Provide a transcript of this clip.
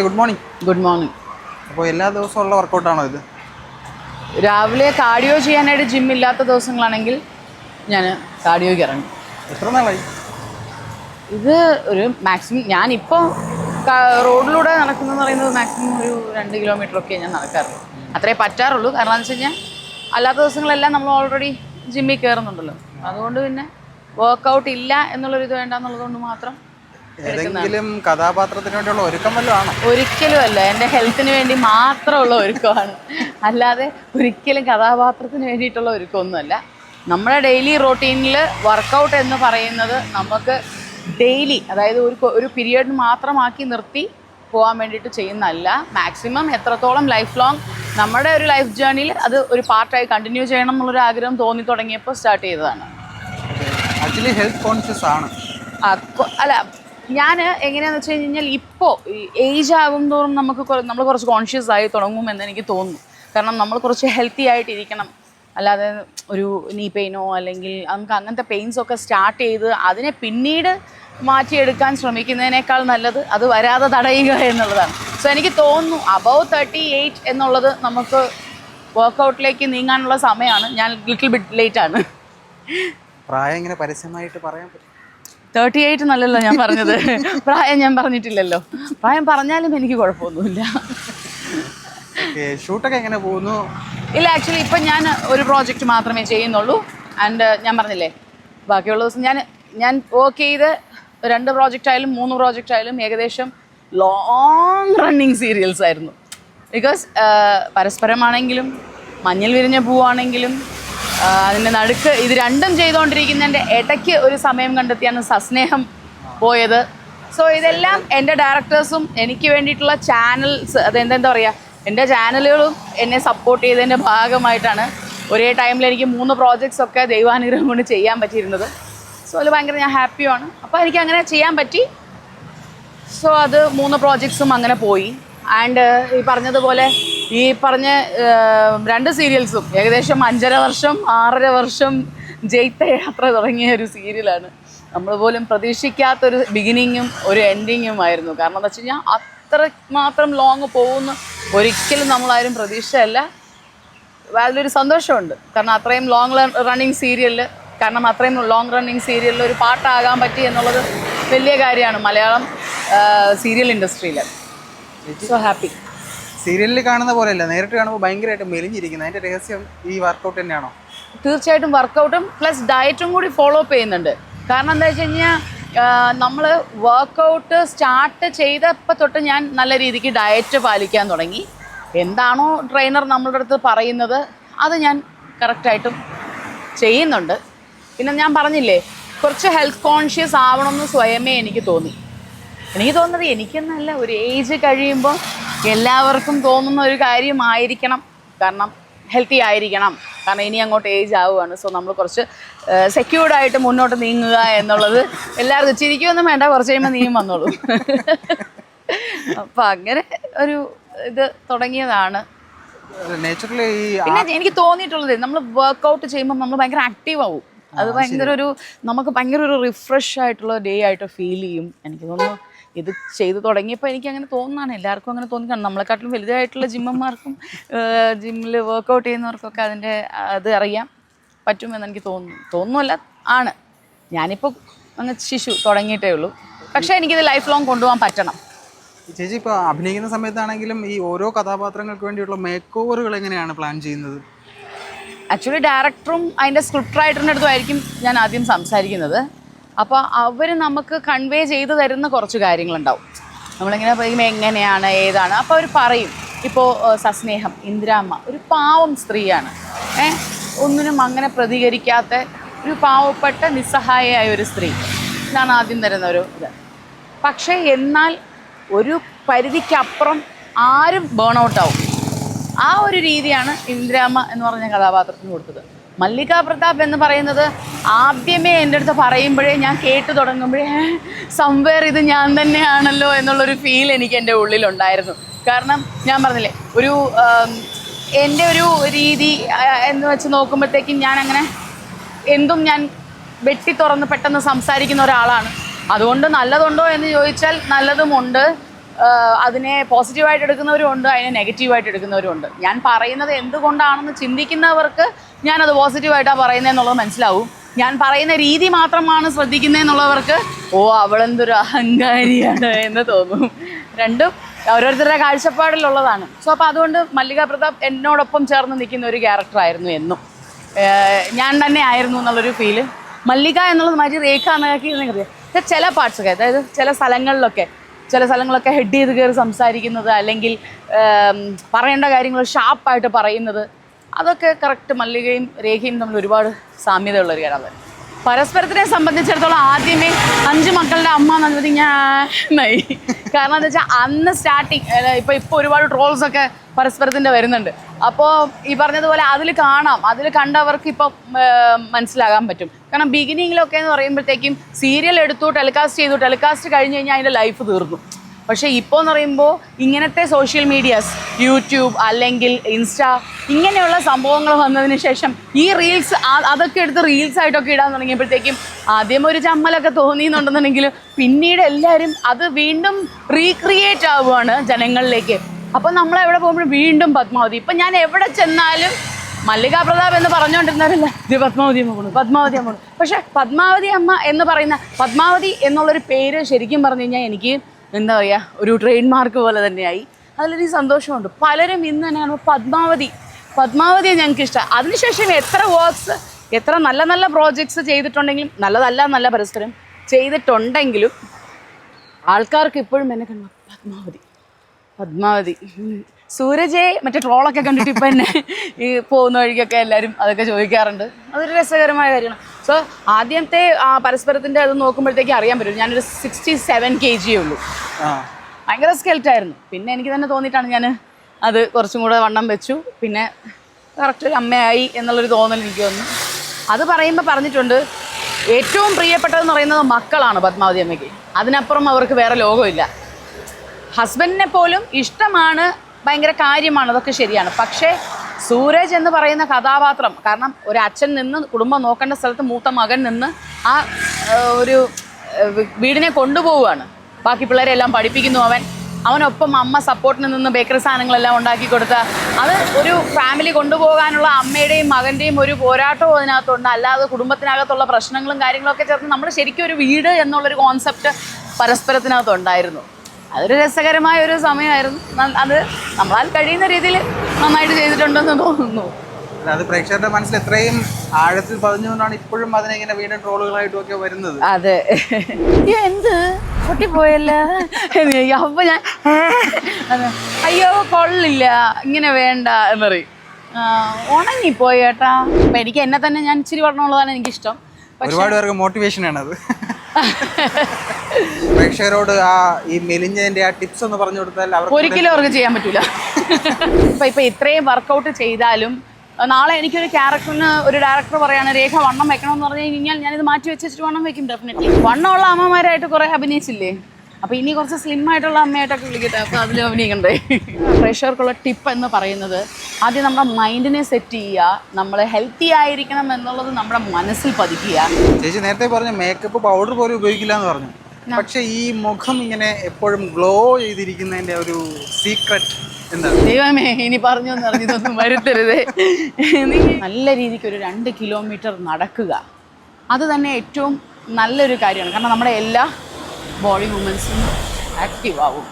Good morning good morning അപ്പോൾ എല്ലാ ദിവസവും ഉള്ള വർക്കൗട്ടാണോ ഇത്? രാവിലെ കാർഡിയോ ചെയ്യാനായിട്ട് ജിം ഇല്ലാത്ത ദിവസങ്ങളാണെങ്കിൽ ഞാൻ കാർഡിയോയ്ക്ക് ഇറങ്ങും. എത്ര നാളായി? ഇത് ഒരു മാക്സിമം ഞാനിപ്പോൾ റോഡിലൂടെ നടക്കുന്നതെന്ന് പറയുന്നത് മാക്സിമം ഒരു രണ്ട് കിലോമീറ്റർ ഒക്കെ ഞാൻ നടക്കാറുള്ളൂ. അത്രേ പറ്റാറുള്ളൂ. കാരണം എന്ന് വെച്ച് കഴിഞ്ഞാൽ അല്ലാത്ത ദിവസങ്ങളെല്ലാം നമ്മൾ ഓൾറെഡി ജിമ്മിൽ കയറുന്നുണ്ടല്ലോ അതുകൊണ്ട് പിന്നെ വർക്കൗട്ട് ഇല്ല എന്നുള്ളൊരു ഇത് വേണ്ടെന്നുള്ളത് കൊണ്ട് മാത്രം ഏതെങ്കിലും കഥാപാത്രത്തിന് വേണ്ടിയുള്ള ഒരുക്കം വല്ലതും ഒരിക്കലും അല്ല. എന്റെ ഹെൽത്തിന് വേണ്ടി മാത്രമുള്ള ഒരുക്കമാണ്. അല്ലാതെ ഒരിക്കലും കഥാപാത്രത്തിന് വേണ്ടിയിട്ടുള്ള ഒരുക്കമൊന്നുമല്ല. നമ്മുടെ ഡെയിലി റൊട്ടീനിൽ വർക്കൗട്ട് എന്ന് പറയുന്നത് നമുക്ക് ഡെയിലി അതായത് ഒരു ഒരു പീരിയഡ് മാത്രമാക്കി നിർത്തി പോകാൻ വേണ്ടിയിട്ട് ചെയ്യുന്നതല്ല. മാക്സിമം എത്രത്തോളം ലൈഫ് ലോങ് നമ്മുടെ ഒരു ലൈഫ് ജേർണിയിൽ അത് ഒരു പാർട്ടായി കണ്ടിന്യൂ ചെയ്യണം എന്നുള്ളൊരു ആഗ്രഹം തോന്നി തുടങ്ങിയപ്പോൾ സ്റ്റാർട്ട് ചെയ്തതാണ്. ആക്ച്വലി ഹെൽത്ത് കോൺഷ്യസ് ആണ്. അല്ല ഞാൻ എങ്ങനെയാന്ന് വെച്ച് കഴിഞ്ഞാൽ ഇപ്പോൾ ഏജ് ആകും തോറും നമുക്ക് നമ്മൾ കുറച്ച് കോൺഷ്യസ് ആയി തുടങ്ങും എന്ന് എനിക്ക് തോന്നുന്നു. കാരണം നമ്മൾ കുറച്ച് ഹെൽത്തി ആയിട്ടിരിക്കണം. അല്ലാതെ ഒരു നീ പെയിനോ അല്ലെങ്കിൽ നമുക്ക് അങ്ങനത്തെ പെയിൻസ് ഒക്കെ സ്റ്റാർട്ട് ചെയ്ത് അതിനെ പിന്നീട് മാറ്റിയെടുക്കാൻ ശ്രമിക്കുന്നതിനേക്കാൾ നല്ലത് അത് വരാതെ തടയുക എന്നുള്ളതാണ്. സോ എനിക്ക് തോന്നുന്നു അബവ് തേർട്ടി എയ്റ്റ് എന്നുള്ളത് നമുക്ക് വർക്കൗട്ടിലേക്ക് നീങ്ങാനുള്ള സമയമാണ്. ഞാൻ ലിറ്റിൽ ബിറ്റ് ലേറ്റ് ആണ്. പ്രായം ഇങ്ങനെ പരസ്യമായിട്ട് പറയാൻ പറ്റും തേർട്ടി എയ്റ്റ് നല്ലല്ലോ ഞാൻ പറഞ്ഞത്. പ്രായം ഞാൻ പറഞ്ഞിട്ടില്ലല്ലോ. പ്രായം പറഞ്ഞാലും എനിക്ക് കുഴപ്പമൊന്നുമില്ല. ഷൂട്ടൊക്കെ എങ്ങനെ പോകുന്നു? ഇല്ല ആക്ച്വലി ഇപ്പം ഞാൻ ഒരു പ്രോജക്റ്റ് മാത്രമേ ചെയ്യുന്നുള്ളൂ. ആൻഡ് ഞാൻ പറഞ്ഞില്ലേ ബാക്കിയുള്ള ദിവസം ഞാൻ ഞാൻ വർക്ക് ചെയ്ത് രണ്ട് പ്രോജക്റ്റ് ആയാലും മൂന്ന് പ്രോജക്റ്റ് ആയാലും ഏകദേശം ലോങ് റണ്ണിങ് സീരിയൽസ് ആയിരുന്നു. ബിക്കോസ് പരസ്പരമാണെങ്കിലും മഞ്ഞൾ വിരിഞ്ഞ പൂവാണെങ്കിലും അതിന്റെ നടുക്ക് ഇത് രണ്ടും ചെയ്തുകൊണ്ടിരിക്കുന്നതിന്റെ ഇടയ്ക്ക് ഒരു സമയം കണ്ടെത്തിയാണ് സസ്നേഹം പോയത്. സോ ഇതെല്ലാം എന്റെ ഡയറക്ടേഴ്സും എനിക്ക് വേണ്ടിയിട്ടുള്ള ചാനൽസ് അത് എന്താ പറയുക എന്റെ ചാനലുകളും എന്നെ സപ്പോർട്ട് ചെയ്തതിന്റെ ഭാഗമായിട്ടാണ് ഒരേ ടൈമിൽ എനിക്ക് മൂന്ന് പ്രോജക്ട്സ് ഒക്കെ ദൈവാനുഗ്രഹം കൊണ്ട് ചെയ്യാൻ പറ്റിയിരുന്നത്. സോ അതിൽ ഭയങ്കര ഞാൻ ഹാപ്പിയാണ് അപ്പോൾ എനിക്ക് അങ്ങനെ ചെയ്യാൻ പറ്റി. സോ അത് മൂന്ന് പ്രോജക്ട്സും അങ്ങനെ പോയി. ആൻഡ് ഈ പറഞ്ഞതുപോലെ ഈ പറഞ്ഞ രണ്ട് സീരിയൽസും ഏകദേശം അഞ്ചര വർഷം ആറര വർഷം ജയിത്ത യാത്ര തുടങ്ങിയ ഒരു സീരിയലാണ്. നമ്മൾ പോലും പ്രതീക്ഷിക്കാത്തൊരു ബിഗിനിങ്ങും ഒരു എൻഡിങ്ങും ആയിരുന്നു. കാരണം എന്താ വെച്ച് കഴിഞ്ഞാൽ അത്ര മാത്രം ലോങ് പോകുന്ന. ഒരിക്കലും നമ്മളാരും പ്രതീക്ഷയല്ല. അതിലൊരു സന്തോഷമുണ്ട്. കാരണം അത്രയും ലോങ് റണ്ണിങ് സീരിയലിൽ കാരണം അത്രയും ലോങ് റണ്ണിങ് സീരിയലിൽ ഒരു പാട്ടാകാൻ പറ്റി എന്നുള്ളത് വലിയ കാര്യമാണ് മലയാളം സീരിയൽ ഇൻഡസ്ട്രിയിൽ സോ ഹാപ്പി സീരിയലിൽ കാണുന്ന പോലെയല്ല. നേരിട്ട് കാണുമ്പോൾ ഭയങ്കരമായിട്ട് മെലിഞ്ഞിരിക്കുന്നത് അതിന്റെ രഹസ്യം ഈ വർക്കൗട്ട് തന്നെയാണോ? തീർച്ചയായിട്ടും വർക്കൗട്ടും പ്ലസ് ഡയറ്റും കൂടി ഫോളോ അപ്പ് ചെയ്യുന്നുണ്ട്. കാരണം എന്താ വെച്ച് കഴിഞ്ഞാൽ നമ്മൾ വർക്കൗട്ട് സ്റ്റാർട്ട് ചെയ്തപ്പോൾ തൊട്ട് ഞാൻ നല്ല രീതിക്ക് ഡയറ്റ് പാലിക്കാൻ തുടങ്ങി. എന്താണോ ട്രെയിനർ നമ്മളുടെ അടുത്ത് പറയുന്നത് അത് ഞാൻ കറക്റ്റായിട്ടും ചെയ്യുന്നുണ്ട്. പിന്നെ ഞാൻ പറഞ്ഞില്ലേ കുറച്ച് ഹെൽത്ത് കോൺഷ്യസ് ആവണമെന്ന് സ്വയമേ എനിക്ക് തോന്നി. എനിക്ക് തോന്നുന്നത് എനിക്കെന്നല്ല ഒരു ഏജ് കഴിയുമ്പോൾ എല്ലാവർക്കും തോന്നുന്ന ഒരു കാര്യമായിരിക്കണം. കാരണം ഹെൽത്തി ആയിരിക്കണം. കാരണം ഇനി അങ്ങോട്ട് ഏജ് ആവുകയാണ്. സോ നമ്മൾ കുറച്ച് സെക്യൂർഡ് ആയിട്ട് മുന്നോട്ട് നീങ്ങുക എന്നുള്ളത് എല്ലാവർക്കും ചിരിക്കുമൊന്നും വേണ്ട. കുറച്ച് കഴിയുമ്പോൾ നീയും വന്നോളൂ. അപ്പം അങ്ങനെ ഒരു ഇത് തുടങ്ങിയതാണ്. പിന്നെ എനിക്ക് തോന്നിയിട്ടുള്ളത് നമ്മൾ വർക്ക്ഔട്ട് ചെയ്യുമ്പോൾ നമ്മൾ ഭയങ്കര ആക്റ്റീവ് ആവും. അത് ഭയങ്കര ഒരു നമുക്ക് ഭയങ്കര ഒരു റിഫ്രഷ് ആയിട്ടുള്ള ഡേ ആയിട്ട് ഫീൽ ചെയ്യും. എനിക്ക് തോന്നുന്നു ഇത് ചെയ്തു തുടങ്ങിയപ്പോൾ എനിക്ക് അങ്ങനെ തോന്നുന്നതാണ്. എല്ലാവർക്കും അങ്ങനെ തോന്നിക്കാണ്. കാണും നമ്മളെക്കാട്ടിലും വലുതായിട്ടുള്ള ജിമ്മന്മാർക്കും ജിമ്മിൽ വർക്കൗട്ട് ചെയ്യുന്നവർക്കൊക്കെ അതിന്റെ അത് അറിയാം. പറ്റുമെന്ന് എനിക്ക് തോന്നുന്നു. തോന്നുമല്ല ആണ്. ഞാനിപ്പോൾ അങ്ങ് ശിശു തുടങ്ങിയിട്ടേ ഉള്ളൂ. പക്ഷേ എനിക്കിത് ലൈഫ് ലോങ് കൊണ്ടുപോകാൻ പറ്റണം. ചേച്ചി ഇപ്പോൾ അഭിനയിക്കുന്ന സമയത്താണെങ്കിലും ഈ ഓരോ കഥാപാത്രങ്ങൾക്ക് വേണ്ടിയുള്ള മേക്ക് ഓവറുകൾ എങ്ങനെയാണ് പ്ലാൻ ചെയ്യുന്നത്? ആക്ച്വലി ഡയറക്ടറും അതിന്റെ സ്ക്രിപ്റ്റ് റൈറ്ററിന്റെ അടുത്തുമായിരിക്കും ഞാൻ ആദ്യം സംസാരിക്കുന്നത്. അപ്പോൾ അവർ നമുക്ക് കൺവേ ചെയ്ത് തരുന്ന കുറച്ച് കാര്യങ്ങളുണ്ടാവും. നമ്മളിങ്ങനെ പറയുമ്പോൾ എങ്ങനെയാണ് ഏതാണ്? അപ്പോൾ അവർ പറയും. ഇപ്പോൾ സസ്നേഹം ഇന്ദിരാമ്മ ഒരു പാവം സ്ത്രീയാണ്. ഏ ഒന്നിനും അങ്ങനെ പ്രതികരിക്കാത്ത ഒരു പാവപ്പെട്ട നിസ്സഹായയായ ഒരു സ്ത്രീ. ഇതാണ് ആദ്യം തരുന്ന ഒരു ഇത്. പക്ഷേ എന്നാൽ ഒരു പരിധിക്കപ്പുറം ആരും ബേൺ ഔട്ട് ആവും. ആ ഒരു രീതിയാണ് ഇന്ദിരാമ്മ എന്ന് പറഞ്ഞ കഥാപാത്രത്തിന് കൊടുത്തത്. മല്ലികാ പ്രതാപ് എന്ന് പറയുന്നത് ആദ്യമേ എന്റെ അടുത്ത് പറയുമ്പോഴേ ഞാൻ കേട്ട് തുടങ്ങുമ്പോഴേ സംവേർ ഇത് ഞാൻ തന്നെയാണല്ലോ എന്നുള്ളൊരു ഫീൽ എനിക്ക് എന്റെ ഉള്ളിലുണ്ടായിരുന്നു. കാരണം ഞാൻ പറഞ്ഞില്ലേ ഒരു എന്റെ ഒരു രീതി എന്ന് വെച്ച് നോക്കുമ്പോഴത്തേക്കും ഞാൻ അങ്ങനെ എന്തും ഞാൻ വെട്ടി തുറന്ന് പെട്ടെന്ന് സംസാരിക്കുന്ന ഒരാളാണ്. അതുകൊണ്ട് നല്ലതുണ്ടോ എന്ന് ചോദിച്ചാൽ നല്ലതുമുണ്ട്. അതിനെ പോസിറ്റീവായിട്ട് എടുക്കുന്നവരും ഉണ്ട് അതിനെ നെഗറ്റീവായിട്ട് എടുക്കുന്നവരും ഉണ്ട്. ഞാൻ പറയുന്നത് എന്തുകൊണ്ടാണെന്ന് ചിന്തിക്കുന്നവർക്ക് ഞാനത് പോസിറ്റീവായിട്ടാണ് പറയുന്നതെന്നുള്ളത് മനസ്സിലാവും. ഞാൻ പറയുന്ന രീതി മാത്രമാണ് ശ്രദ്ധിക്കുന്നതെന്നുള്ളവർക്ക് ഓ അവളെന്തൊരു അഹങ്കാരിയാണ് എന്ന് തോന്നും. രണ്ടും ഓരോരുത്തരുടെ കാഴ്ചപ്പാടിലുള്ളതാണ്. സോ അപ്പോൾ അതുകൊണ്ട് മല്ലിക പ്രതാപ് എന്നോടൊപ്പം ചേർന്ന് നിൽക്കുന്ന ഒരു ക്യാരക്ടറായിരുന്നു എന്നും. ഞാൻ തന്നെ ആയിരുന്നു എന്നുള്ളൊരു ഫീൽ മല്ലിക എന്നുള്ളത് മാറ്റി രേഖ എന്നൊക്കെ ചില പാർട്സൊക്കെ അതായത് ചില സ്ഥലങ്ങളിലൊക്കെ ചില സ്ഥലങ്ങളൊക്കെ ഹെഡ് ചെയ്ത് കയറി സംസാരിക്കുന്നത് അല്ലെങ്കിൽ പറയേണ്ട കാര്യങ്ങൾ ഷാർപ്പായിട്ട് പറയുന്നത്. അതൊക്കെ കറക്റ്റ് മല്ലികയും രേഖയും തമ്മിൽ ഒരുപാട് സാമ്യതയുള്ളൊരു കാര്യമാണ് പരസ്പരത്തിനെ സംബന്ധിച്ചിടത്തോളം ആദ്യമേ അഞ്ച് മക്കളുടെ അമ്മ എന്നുള്ളത് ഞാനായി കാരണം എന്താ വെച്ചാൽ അന്ന് സ്റ്റാർട്ടിങ് ഇപ്പൊ ഇപ്പൊ ഒരുപാട് ട്രോൾസ് ഒക്കെ പരസ്പരത്തിന്റെ വരുന്നുണ്ട്. അപ്പോ ഈ പറഞ്ഞതുപോലെ അതിൽ കാണാം. അതിൽ കണ്ടവർക്ക് ഇപ്പം മനസ്സിലാകാൻ പറ്റും. കാരണം ബിഗിനിങ്ങിലൊക്കെ എന്ന് പറയുമ്പോഴത്തേക്കും സീരിയൽ എടുത്തു ടെലികാസ്റ്റ് ചെയ്തു ടെലികാസ്റ്റ് കഴിഞ്ഞ് കഴിഞ്ഞാൽ അതിന്റെ ലൈഫ് തീർന്നു. പക്ഷേ ഇപ്പോൾ എന്ന് പറയുമ്പോൾ ഇങ്ങനത്തെ സോഷ്യൽ മീഡിയാസ് യൂട്യൂബ് അല്ലെങ്കിൽ ഇൻസ്റ്റ ഇങ്ങനെയുള്ള സംഭവങ്ങൾ വന്നതിന് ശേഷം ഈ റീൽസ് അതൊക്കെ എടുത്ത് റീൽസ് ആയിട്ടൊക്കെ ഇടാൻ തുടങ്ങിയപ്പോഴത്തേക്കും ആദ്യം ഒരു ചമ്മലൊക്കെ തോന്നിയെന്നുണ്ടെന്നുണ്ടെങ്കിൽ പിന്നീട് എല്ലാവരും അത് വീണ്ടും റീക്രിയേറ്റ് ആവുകയാണ് ജനങ്ങളിലേക്ക്. അപ്പോൾ നമ്മൾ എവിടെ പോകുമ്പോഴും വീണ്ടും പത്മാവതി. ഇപ്പം ഞാൻ എവിടെ ചെന്നാലും മല്ലിക പ്രതാപ് എന്ന് പറഞ്ഞുകൊണ്ടിരുന്നവരല്ല? ഇത് പത്മാവതി അമ്മ പോണു പത്മാവതി അമ്മ പോണു പക്ഷെ പത്മാവതി അമ്മ എന്ന് പറയുന്ന പത്മാവതി എന്നുള്ളൊരു പേര് ശരിക്കും പറഞ്ഞു കഴിഞ്ഞാൽ എനിക്ക് എന്താ പറയുക ഒരു ട്രെയിൻ മാർക്ക് പോലെ തന്നെയായി. അതിലൊരു സന്തോഷമുണ്ട്. പലരും ഇന്ന് തന്നെ കാണുമ്പോൾ പത്മാവതി പത്മാവതിയെ ഞങ്ങൾക്ക് ഇഷ്ടം. അതിനുശേഷം എത്ര വർക്ക്സ് എത്ര നല്ല നല്ല പ്രോജക്ട്സ് ചെയ്തിട്ടുണ്ടെങ്കിലും നല്ലതല്ല നല്ല പരസ്പരം ചെയ്തിട്ടുണ്ടെങ്കിലും ആൾക്കാർക്ക് ഇപ്പോഴും എന്നെ കണ്ടു പത്മാവതി പത്മാവതി. സൂരജെ മറ്റേ ട്രോളൊക്കെ കണ്ടിട്ട് ഇപ്പം എന്നെ ഈ പോകുന്ന വഴിക്കൊക്കെ എല്ലാവരും അതൊക്കെ ചോദിക്കാറുണ്ട്. അതൊരു രസകരമായ കാര്യമാണ്. സോ ആദ്യത്തെ പരസ്പരത്തിന്റെ അത് നോക്കുമ്പോഴത്തേക്ക് അറിയാൻ പറ്റും. ഞാനൊരു സിക്സ്റ്റി സെവൻ കെ ജി ഉള്ളൂ ഭയങ്കര സ്കെൽറ്റായിരുന്നു പിന്നെ എനിക്ക് തന്നെ തോന്നിയിട്ടാണ് ഞാൻ അത് കുറച്ചും കൂടെ വണ്ണം വെച്ചു. പിന്നെ കറക്റ്റ് ഒരു അമ്മയായി എന്നുള്ളൊരു തോന്നൽ എനിക്ക് വന്നു. അത് പറയുമ്പോൾ പറഞ്ഞിട്ടുണ്ട് ഏറ്റവും പ്രിയപ്പെട്ടതെന്ന് പറയുന്നത് മക്കളാണ് പത്മാവതി അമ്മയ്ക്ക്. അതിനപ്പുറം അവർക്ക് വേറെ ലോകമില്ല. ഹസ്ബൻഡിനെ പോലും ഇഷ്ടമാണ് ഭയങ്കര കാര്യമാണ് അതൊക്കെ ശരിയാണ്. പക്ഷേ സൂരജ് എന്ന് പറയുന്ന കഥാപാത്രം. കാരണം ഒരു അച്ഛൻ നിന്ന് കുടുംബം നോക്കേണ്ട സ്ഥലത്ത് മൂത്ത മകൻ നിന്ന് ആ ഒരു വീടിനെ കൊണ്ടുപോവുകയാണ്. ബാക്കി പിള്ളേരെ എല്ലാം പഠിപ്പിക്കുന്നു അവൻ. അവനൊപ്പം അമ്മ സപ്പോർട്ടിന് നിന്ന് ബേക്കറി സാധനങ്ങളെല്ലാം ഉണ്ടാക്കി കൊടുത്ത അത് ഒരു ഫാമിലി കൊണ്ടുപോകാനുള്ള അമ്മയുടെയും മകന്റെയും ഒരു പോരാട്ടവും അതിനകത്തുണ്ട്. അല്ലാതെ കുടുംബത്തിനകത്തുള്ള പ്രശ്നങ്ങളും കാര്യങ്ങളൊക്കെ ചേർത്ത് നമ്മൾ ശരിക്കും ഒരു വീട് എന്നുള്ളൊരു കോൺസെപ്റ്റ് പരസ്പരത്തിനകത്തുണ്ടായിരുന്നു. അതൊരു രസകരമായ ഒരു സമയമായിരുന്നു. അത് നമ്മളാൽ കഴിയുന്ന രീതിയിൽ നന്നായിട്ട് ചെയ്തിട്ടുണ്ടെന്ന് തോന്നുന്നു. അത് പ്രേക്ഷകരുടെ മനസ്സിൽ എത്രയും ആഴത്തിൽ പതിഞ്ഞുകൊണ്ടാണ് ഇപ്പോഴും അതിനെ ഇങ്ങനെ വീണ്ടും ട്രോളുകളായിട്ടും ഒക്കെ വരുന്നത്. അതെ. എന്ത്? പൊട്ടിപ്പോയല്ല? അപ്പൊ ഞാൻ. അയ്യോ കൊള്ളില്ല. ഇങ്ങനെ വേണ്ട എന്ന് പറയും. ആ, ഉണങ്ങിപ്പോയി ഏട്ടാ. അപ്പൊ എനിക്ക് എന്നെ തന്നെ ഞാൻ ഇച്ചിരി പറഞ്ഞുള്ളതാണ് എനിക്കിഷ്ടം. ഒരുപാട് പേർക്ക് മോട്ടിവേഷൻ ആണ് അത് പ്രേക്ഷകരോട് ആ ഈ മെലിഞ്ഞതിന്റെ ആ ടിപ്സ് ഒന്ന് പറഞ്ഞു കൊടുത്താൽ അവർക്ക് ഒരിക്കലും അവർക്ക് ചെയ്യാൻ പറ്റൂല. ഇപ്പൊ ഇപ്പൊ ഇത്രയും വർക്കൗട്ട് ചെയ്താലും നാളെ എനിക്കൊരു ക്യാരക്ടറിന് ഒരു ഡയറക്ടർ പറയാണ് രേഖ വണ്ണം വെക്കണം എന്ന് പറഞ്ഞു കഴിഞ്ഞാൽ ഞാനിത് മാറ്റി വെച്ചിട്ട് വണ്ണം വെക്കും ഡെഫിനറ്റ്ലി വണ്ണമുള്ള അമ്മമാരായിട്ട് കുറെ അഭിനയിച്ചില്ലേ? അപ്പൊ ഇനി കുറച്ച് സ്ലിം ആയിട്ടുള്ള അമ്മയായിട്ടൊക്കെ വിളിക്കട്ടെ. അപ്പൊ അതിൽ അഭിനയിക്കണ്ടേ? പ്രേക്ഷകർക്കുള്ള ടിപ്പ് എന്ന് പറയുന്നത് ആദ്യം നമ്മുടെ മൈൻഡിനെ സെറ്റ് ചെയ്യുക നമ്മൾ ഹെൽത്തി ആയിരിക്കണം എന്നുള്ളത് നമ്മുടെ മനസ്സിൽ പതിക്കുക. ചേച്ചി നേരത്തെ പറഞ്ഞു മേക്കപ്പ് പൗഡർ പോലും ഉപയോഗിക്കില്ല എന്ന് പറഞ്ഞു. പക്ഷെ ഈ മുഖം ഇങ്ങനെ എപ്പോഴും ഗ്ലോ ചെയ്തിരിക്കുന്നതിന്റെ ഒരു സീക്രട്ട് എന്താണ്? ദൈവമേ ഇനി പറഞ്ഞു ഇതൊന്നും വരുത്തരുതേ. നീ നല്ല രീതിക്ക് ഒരു രണ്ട് കിലോമീറ്റർ നടക്കുക. അത് തന്നെ ഏറ്റവും നല്ലൊരു കാര്യമാണ്. കാരണം നമ്മുടെ എല്ലാ ബോഡി മൂമെൻസും ആക്റ്റീവ് ആവും.